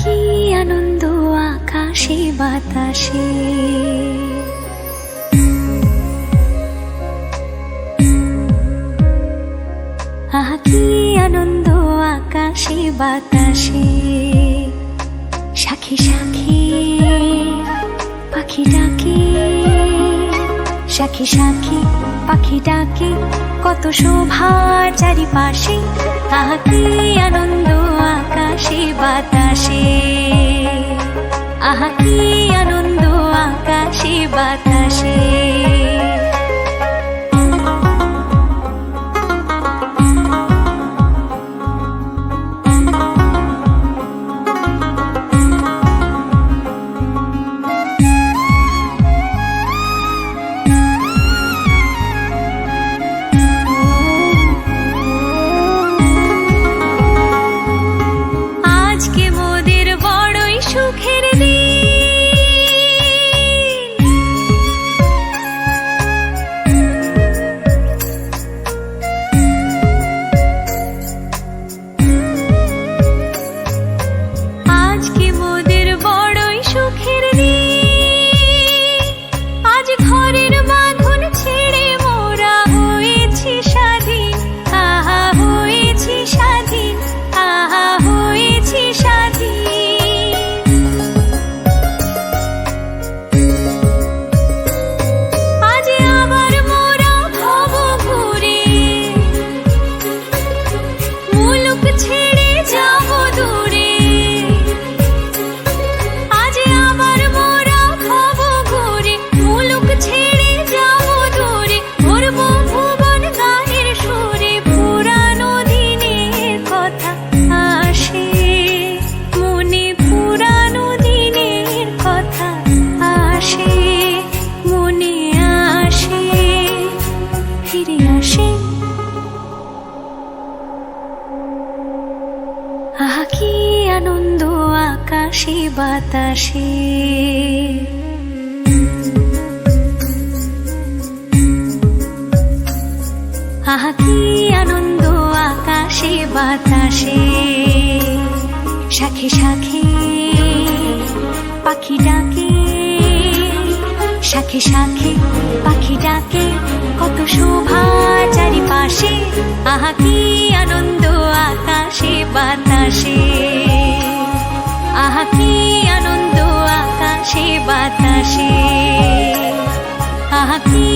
কি আনন্দ আকাশে বাতাসে। আহা কি আনন্দ আকাশে বাতাসে। শাখে শাখে পাখি ডাকে শাখে শাখে পাখি ডাকে কত শোভা চারিপাশে তাহাকে আনন্দ আকাশে বাতাসে। আহা কি আনন্দ আকাশে বাতাসে। que আহা কি আনন্দ আকাশে বাতাসে। আহা কি আনন্দ আকাশে বাতাসে। শাখে শাখে পাখি ডাকে। শাখে শাখে পাখি ডাকে। কত শোভা চারিপাশে। আনন্দ আকাশে বাতাসে আহা কি